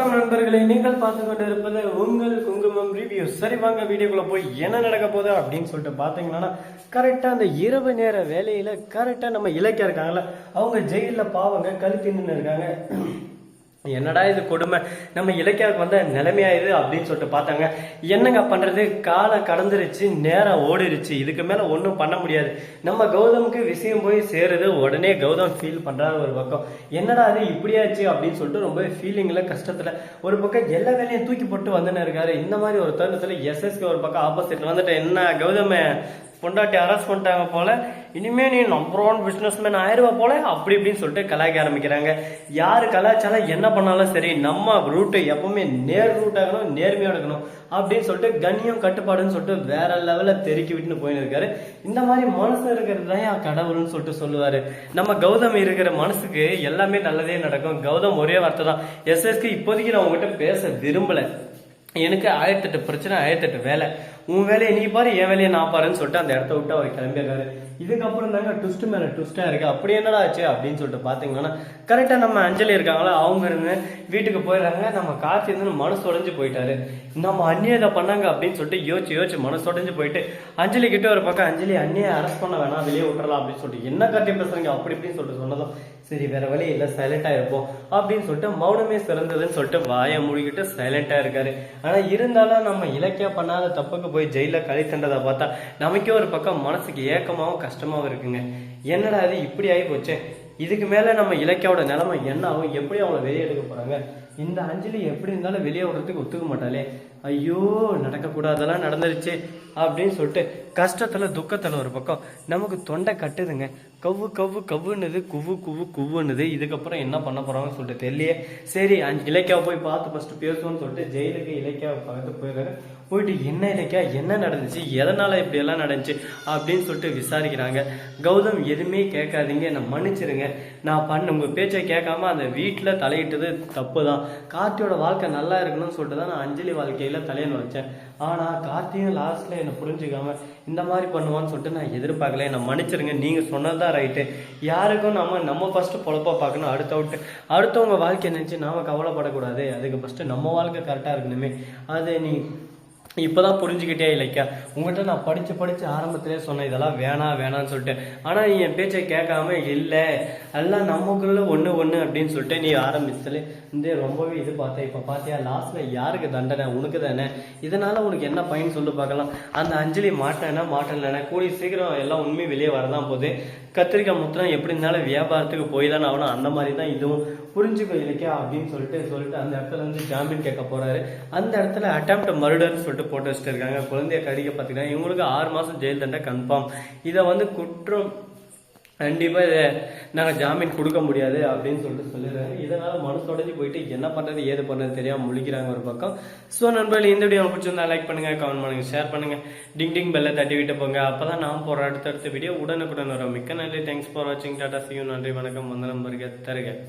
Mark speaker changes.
Speaker 1: வணக்கம் நண்பர்களே நீங்கள் பார்த்து கொண்டு இருப்பது உங்கள் குங்குமம் ரிவ்யூ சரி வாங்க வீடியோக்குள்ள போய் என்ன நடக்க போகுது அப்படின்னு சொல்லிட்டு பார்த்தீங்கன்னா கரெக்டா அந்த இரவு நேர வேலையில கரெக்டா நம்ம இலக்கியம் இருக்காங்கல்ல அவங்க ஜெயிலில் பாவங்க கழுத்தி நின்று இருக்காங்க. என்னடா இது கொடுமை? நம்ம இலக்கியாவுக்கு வந்த நிலைமையாயிரு அப்படின்னு சொல்லிட்டு பார்த்தாங்க. என்னங்க பண்றது? காலம் கடந்துருச்சு நேரம் ஓடிருச்சு. இதுக்கு மேல ஒன்றும் பண்ண முடியாது. நம்ம கௌதமுக்கு விஷயம் போய் சேருது. உடனே கௌதம் ஃபீல் பண்ணுறாரு ஒரு பக்கம். என்னடா அது இப்படியாச்சு அப்படின்னு சொல்லிட்டு ரொம்ப ஃபீலிங்ல கஷ்டத்துல ஒரு பக்கம் எல்லா வேலையும் தூக்கி போட்டு வந்துன்னு இருக்காரு. இந்த மாதிரி ஒரு தருணத்துல எஸ்எஸ்க்கு ஒரு பக்கம் ஆப்போசிட்ல வந்துட்டு என்ன கௌதம? பொண்டாட்டி அரெஸ்ட் பண்ணிட்டாங்க போல இனிமே நீ நம்பர் ஒன் பிஸ்னஸ் மேன் ஆயிருவா போல அப்படி இப்படின்னு சொல்லிட்டு கலாய்க்க ஆரம்பிக்கிறாங்க. யார் கலாச்சாரம் என்ன பண்ணாலும் சரி நம்ம ரூட்டு எப்பவுமே நேர் ரூட் ஆகணும் நேர்மையாக இருக்கணும் அப்படின்னு சொல்லிட்டு கண்ணியம் கட்டுப்பாடுன்னு சொல்லிட்டு வேற லெவலில் தெருக்கி விட்டுன்னு போயின்னு இருக்காரு. இந்த மாதிரி மனசு இருக்கிறது தான் என் கடவுள்னு சொல்லிட்டு சொல்லுவார். நம்ம கௌதம் இருக்கிற மனசுக்கு எல்லாமே நல்லதே நடக்கும். கௌதம் ஒரே வார்த்தை தான். எஸ்எஸ்க்கு இப்போதைக்கு நான் உங்ககிட்ட பேச விரும்பலை. எனக்கு ஆயிரத்தெட்டு பிரச்சனை ஆயிரத்தெட்டு வேலை. உன் வேலையை நீ பாரு என் வேலையை நான் பாருன்னு சொல்லிட்டு அந்த இடத்த விட்டு அவர் கிளம்பிடுறாரு. இதுக்கப்புறம் தாங்க ட்விஸ்ட் மேல ட்விஸ்டா இருக்கு. அப்படி என்னடா ஆச்சு அப்படின்னு சொல்லிட்டு பாத்தீங்கன்னா கரெக்டா நம்ம அஞ்சலி இருக்காங்களா அவங்க இருந்து வீட்டுக்கு போயிடுறாங்க. நம்ம கார்த்தி இருந்து மனசு உடஞ்சு போயிட்டாரு. நம்ம அண்ணியை இதை பண்ணாங்க அப்படின்னு சொல்லிட்டு யோசிச்சு யோசிச்சு மனசு உடஞ்சு போயிட்டு அஞ்சலி கிட்ட ஒரு பக்கம் அஞ்சலி அண்ணியை அரெஸ்ட் பண்ண வேணாம் வெளியே விட்டுறலாம் அப்படின்னு சொல்லிட்டு என்ன காட்டி பேசுறீங்க? அப்படி இப்படின்னு சொல்லிட்டு சொன்னதும் சரி வேற வழி இல்லை சைலண்டா இருப்போம் அப்படின்னு சொல்லிட்டு மௌனமே சிறந்ததுன்னு சொல்லிட்டு வாயை மூடிக்கிட்டு சைலண்டா இருக்காரு. ஆனா இருந்தாலும் நம்ம இலக்கியம் பண்ணாத தப்புக்கு போய் ஜெயிலில் கழி தண்டதை பார்த்தா நமக்கே ஒரு பக்கம் மனசுக்கு ஏக்கமாவும் கஷ்டமாவும் இருக்குங்க. என்னடா அது இப்படி ஆகி போச்சு? இதுக்கு மேல நம்ம இலக்கியாவோட நிலைமை என்ன ஆகும்? எப்படி அவங்கள வெளியே எடுக்க போறாங்க. இந்த அஞ்சலி எப்படி இருந்தாலும் வெளியே விடுறதுக்கு ஒத்துக்க மாட்டாளே. ஐயோ நடக்கக்கூடாதெல்லாம் நடந்துருச்சு அப்படின்னு சொல்லிட்டு கஷ்டத்தில் துக்கத்தில் ஒரு பக்கம். நமக்கு தொண்டை கட்டுதுங்க. கவ்வு கவ்வு கவ்வுன்னுது குவு குவு குவுன்னுது இதுக்கப்புறம் என்ன பண்ண போகிறாங்கன்னு சொல்லிட்டு தெரியலையே. சரி அஞ்சு இலக்கியாவை போய் பார்த்து ஃபஸ்ட்டு பேசுவோம்னு சொல்லிட்டு ஜெயிலுக்கு இலக்கியாவை பார்த்து போயிருக்காரு போயிட்டு என்ன இலக்கியா என்ன நடந்துச்சு எதனால் இப்படியெல்லாம் நடந்துச்சு அப்படின்னு சொல்லிட்டு விசாரிக்கிறாங்க. கௌதம் எதுவுமே கேட்காதீங்க என்னை மன்னிச்சிருங்க. நான் பண்ண உங்கள் பேச்சை கேட்காம அந்த வீட்டில் தலையிட்டது தப்பு தான் கார்த்தியோட வாழ்க்கை நல்லா இருக்கணும்னு சொல்லிட்டு தான் நான் அஞ்சலி வாழ்க்கையில் தலையில் வச்சேன். ஆனால் கார்த்தியும் லாஸ்ட்டில் என்னை புரிஞ்சுக்காம இந்த மாதிரி பண்ணுவான்னு சொல்லிட்டு நான் எதிர்பார்க்கல. என்னை மன்னிச்சிருங்க சொன்னது தான் ரைட்டு யாருக்கும் நம்ம நம்ம ஃபஸ்ட்டு பொழப்பாக பார்க்கணும் அடுத்த விட்டு அடுத்தவங்க வாழ்க்கை நினச்சி நாம் கவலைப்படக்கூடாது. அதுக்கு ஃபஸ்ட்டு நம்ம வாழ்க்கை கரெக்டாக இருக்கணுமே. அது நீ இப்போ தான் புரிஞ்சுக்கிட்டே இல்லைக்கா. உங்கள்கிட்ட நான் படித்து படித்து ஆரம்பத்திலே சொன்னேன் இதெல்லாம் வேணாம் வேணான்னு சொல்லிட்டு. ஆனால் நீ என் பேச்சை கேட்காம இல்லை. எல்லாம் நமக்குள்ள ஒன்று ஒன்று அப்படின்னு சொல்லிட்டு நீ ஆரம்பிச்சதுல இந்த ரொம்பவே இது பார்த்தேன். இப்போ பார்த்தியா லாஸ்ட்டில் யாருக்கு தண்டனை? உனக்கு தானே. இதனால் உனக்கு என்ன பயன் சொல்லி பார்க்கலாம். அந்த அஞ்சலி மாட்டேன்னா மாட்டேன்னா கூடிய சீக்கிரம் எல்லாம் உண்மை வெளியே வரதான் போகுது. கத்திரிக்காய் முத்திரம் எப்படி இருந்தாலும் வியாபாரத்துக்கு போய் தானே ஆகணும். அந்த மாதிரி தான் இதுவும் புரிஞ்சுக்கோ இல்லைக்கா அப்படின்னு சொல்லிட்டு சொல்லிட்டு அந்த இடத்துல வந்து ஜாமீன் கேட்க போகிறாரு அந்த இடத்துல அட்டம்ப்ட் மர்டர்னு சொல்லிட்டு போட்டு வச்சுட்டு இருக்காங்க குழந்தைய கடிக்க பார்த்துக்கலாம் இவங்களுக்கு ஆறு மாதம் ஜெயில் தண்டை கன்ஃபார்ம் இதை வந்து குற்றம் கண்டிப்பாக இதை நாங்கள் ஜாமீன் கொடுக்க முடியாது அப்படின்னு சொல்லிட்டு சொல்லிடுறாங்க இதனால் மனசு உடைஞ்சு போயிட்டு என்ன பண்ணுறது ஏது பண்ணுறது தெரியாமல் முழிக்கிறாங்க ஒரு பக்கம். ஸோ நண்பர்கள் இந்த வீடியோ பிடிச்சிருந்தா லைக் பண்ணுங்க கமெண்ட் பண்ணுங்கள் ஷேர் பண்ணுங்க. டிங் டிங் பெல்ல தட்டி விட்டு போங்க. அப்போ தான் நான் போகிற அடுத்தடுத்த வீடியோ உடனுக்குடன் வரும். மிக்க நன்றி. தேங்க்ஸ் ஃபார் வாட்சிங் டாட்டா சியூ நன்றி வணக்கம். வந்த நம்பருக்கு தருக.